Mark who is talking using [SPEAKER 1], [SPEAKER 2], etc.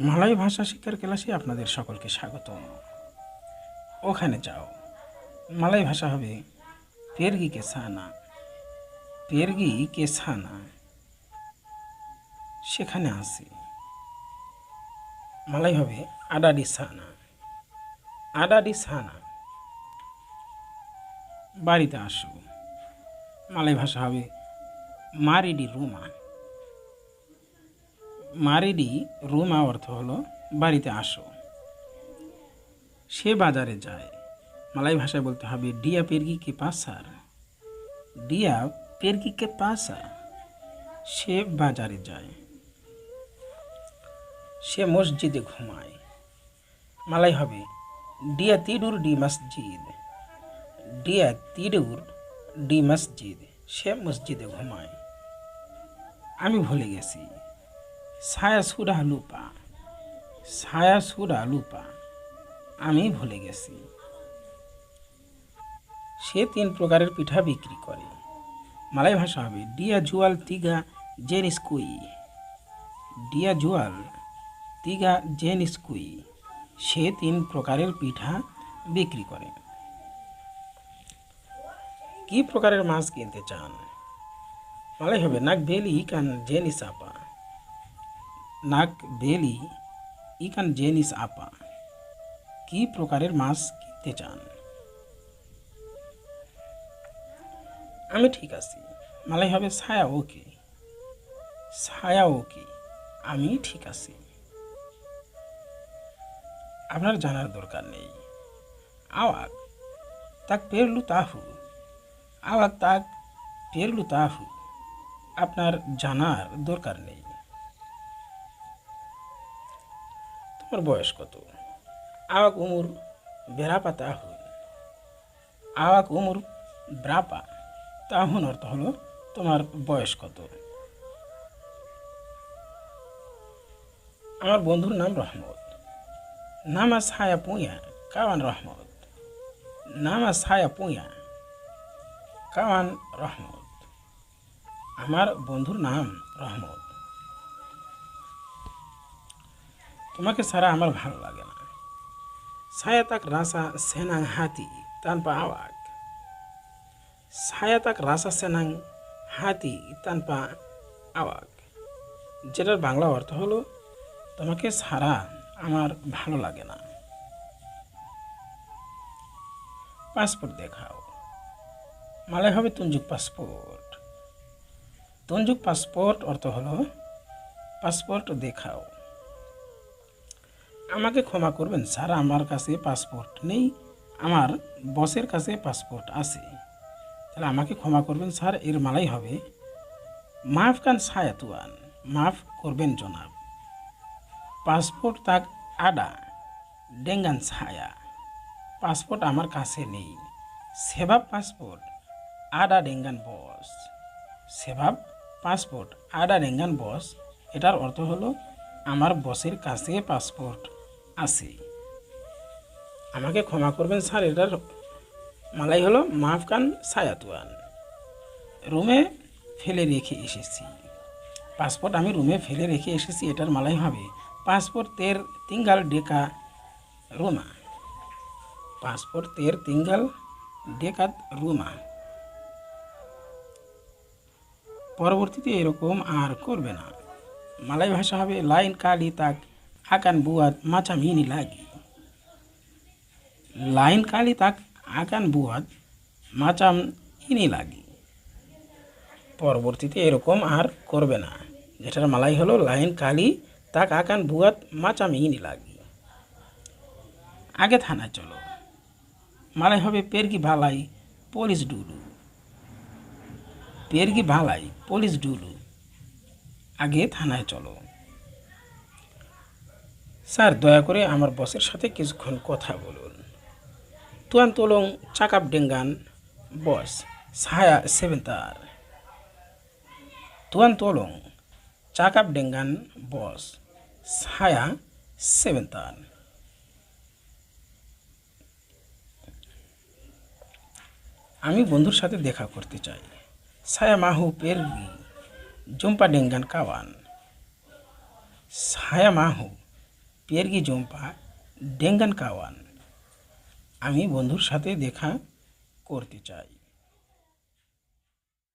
[SPEAKER 1] মালয় ভাষা শিক্ষার ক্লাসে আপনাদের সকলকে স্বাগত। ওখানে যাও। মালয় ভাষা হবে পেরগি কে সানা। পেরগি কে সানা। সেখানে আসি। মালয় হবে আডাডি সানা। আডাডি সানা। বাড়িতে আসো। মালয় ভাষা হবে মারিডি রুমা। মারিডি রুমা অর্থ হলো, বাড়িতে আসো। সে বাজারে যায়। মালাই ভাষায় বলতে হবে, ডিয়া পেরগি কে পাসার ডিয়া পেরগি কে পাসা সে বাজারে যায়। সে মসজিদে ঘুমায়। মালাই হবে, ডিয়া তিডুর ডি মসজিদ। ডিয়া তিডুর ডি মসজিদ। সে মসজিদে ঘুমায়। আমি ভুলে গেছি। ছায়া সুরা লুপা ছায়া সুরা লুপা আমি ভুলে গেছি। সে তিন প্রকারের পিঠা বিক্রি করে। মালাই ভাষা হবে, ডিয়া জুয়াল তিগা জেনিস কুই ডিয়া জুয়াল তিগা জেনিস কুই সে তিন প্রকারের পিঠা বিক্রি করে। কি প্রকারের মাছ কিনতে চান? মালাই হবে, নাক বেলি কান জেনিস আপা নাক বেলি, ইকান জেনিস আপা, কি প্রকারের মাছ কিনতে চান? আমি ঠিক আছি। মালাই হবে ছায়া ওকে। ছায়া ওকে। আমি ঠিক আছি। আপনার জানার দরকার নেই। আওয়াক তাক পেরলু তাহু। আওয়াক তাক পেরলু তাহু। আপনার জানার দরকার নেই। তোমার বয়স কত? আওয়াক উমর বেড়াপা তাহুন আওয়াক উমর ব্রাপা, তাহুন অর্থ হলো তোমার বয়স কত? আমার বন্ধুর নাম রহমত। নামা ছায়া পুঁয়া কাওয়ান রহমত। নামা ছায়া পুঁয়া কাওয়ান রহমত। আমার বন্ধুর নাম রহমত। তোমাকে ছাড়া আমার ভালো লাগে না। ছায়া তাক রাসা সেনাং হাতি তানপা আওয়াক। ছায়া তাক রাসা সেনাং হাতি তানপা আওয়াক। যেটার বাংলা অর্থ হলো, তোমাকে ছাড়া আমার ভালো লাগে না। পাসপোর্ট দেখাও। মালয় হবে তুঞ্জুক পাসপোর্ট। তুঞ্জুক পাসপোর্ট অর্থ হলো, পাসপোর্ট দেখাও। আমাকে ক্ষমা করবেন, স্যার, আমার কাছে পাসপোর্ট নেই, আমার বসের কাছে পাসপোর্ট আছে। তাহলে আমাকে ক্ষমা করবেন, স্যার, এর মালাই হবে, মাফ কান সায়াতুয়ান, মাফ করবেন জনাব। পাসপোর্ট তাক আডা ডেঙ্গান ছায়া পাসপোর্ট আমার কাছে নেই। সেবা পাসপোর্ট আডা ডেঙ্গান বস সেভাব পাসপোর্ট আডা ডেঙ্গান বস এটার অর্থ হলো, আমার বসের কাছে পাসপোর্ট আছে আমাকে ক্ষমা করবেন স্যার, এটার মালাই হলো মাফকান সায়াতুয়ান। রুমে ফেলে রেখে এসেছি। পাসপোর্ট আমি রুমে ফেলে রেখে এসেছি, এটার মালাই হবে পাসপোর্ট তের তিঙ্গাল ডেকা রুমা। পাসপোর্ট তের তিঙ্গাল ডেকাত রুমা। পরবর্তীতে এরকম আর করবে না। মালাই ভাষা হবে লাইন কালি তাক akan buat macam ini lagi. Lain kali tak akan buat macam ini lagi. পরবর্তীতে এরকম আর করবে না। যেটার মালাই হলো লাইন কালি তাক আকান বুয়াত মাচাম ইনি লাগি। আগে থানায় চলো। মালাই হবে পেরগি ভালাই, পুলিশ ডুলু। পেরগি ভালাই, পুলিশ ডুলু। আগে থানায় চলো। স্যার, দয়া করে আমার বসের সাথে কিছুক্ষণ কথা বলুন। তুয়ান তোলং চাকাপ ডেঙ্গান, বস ছায়া সেভেন্তার। তুয়ান তোলং চাকাপ ডেঙ্গান, বস ছায়া সেভেন্তার। আমি বন্ধুর সাথে দেখা করতে চাই। সায়া মাহু পেরগি, জুম্পা ডেঙ্গান কাওয়ান। সায়া mahu পেরগি জম্পা ডেঙ্গান কাওয়ান আমি বন্ধুর সাথে দেখা করতে চাই